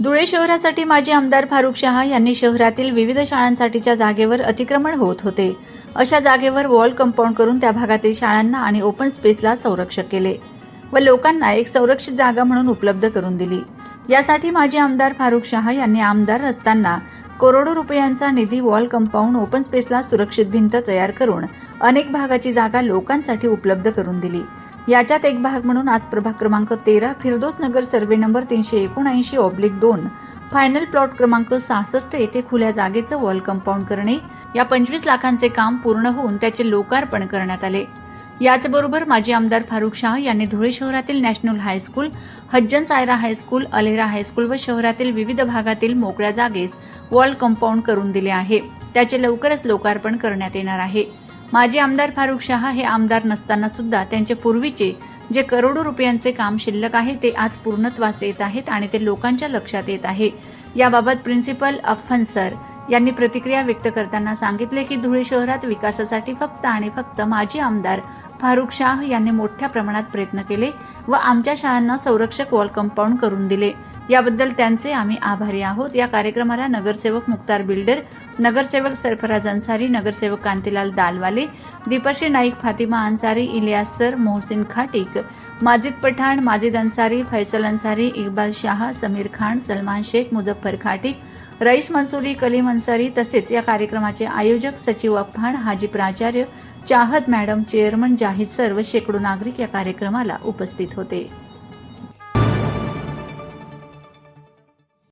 धुळे शहरासाठी माजी आमदार फारुख शहा यांनी शहरातील विविध शाळांसाठीच्या जागेवर अतिक्रमण होत होते. अशा जागेवर वॉल कंपाऊंड करून त्या भागातील शाळांना आणि ओपन स्पेसला संरक्षक केले व लोकांना एक संरक्षित जागा म्हणून उपलब्ध करून दिली. यासाठी माजी आमदार फारुख शहा यांनी आमदार असताना करोडो रुपयांचा निधी वॉल कंपाऊंड ओपन स्पेसला सुरक्षित भिंत तयार करून अनेक भागाची जागा लोकांसाठी उपलब्ध करून दिली. याच्यात एक भाग म्हणून आज प्रभाग क्रमांक तेरा फिरदोस नगर सर्वे नंबर तीनशे एकोणऐंशी ऑब्लिक दोन. फायनल प्लॉट क्रमांक सहासष्ट येथे खुल्या जागेचं वॉल कंपाऊंड करणे. या पंचवीस लाखांचे काम पूर्ण होऊन त्याचे लोकार्पण करण्यात आले. याचबरोबर माजी आमदार फारुख शाह यांनी धुळे शहरातील national high school Hajjan Saira high school Alera high school व शहरातील विविध भागातील मोकळ्या जागेस वॉल कंपाऊंड करून दिले आहे. त्याचे लवकरच लोकार्पण करण्यात येणार आहे. माजी आमदार फारुख शहा हे आमदार नसताना सुद्धा त्यांचे पूर्वीचे जे करोडो रुपयांचे काम शिल्लक आहे ते आज पूर्णत्वास येत आहेत आणि ते लोकांच्या लक्षात येत आहे. याबाबत प्रिन्सिपल अफन सर यांनी प्रतिक्रिया व्यक्त करताना सांगितले की धुळे शहरात विकासासाठी फक्त आणि फक्त माजी आमदार फारुख शाह यांनी मोठ्या प्रमाणात प्रयत्न केले व आमच्या शाळांना संरक्षक वॉल कंपाऊंड करून दिले. याबद्दल त्यांचे आम्ही आभारी आहोत. या कार्यक्रमाला नगरसेवक मुक्तार बिल्डर नगरसेवक सरफराज अन्सारी नगरसेवक कांतीलाल दालवाले दीपाशी नाईक फातिमा अन्सारी इलियास सर मोहसिन खाटिक माजिद पठाण माजिद अन्सारी फैसल अन्सारी इक्बाल शाह समीर खान सलमान शेख मुझफ्फर खाटिक रईस मंसुरी कलीम अन्सारी तसेच या कार्यक्रमाचे आयोजक सचिव अफाण हाजी प्राचार्य चाहत मॅडम चेअरमन जाहीद सर व शेकडो नागरिक या कार्यक्रमाला उपस्थित होते.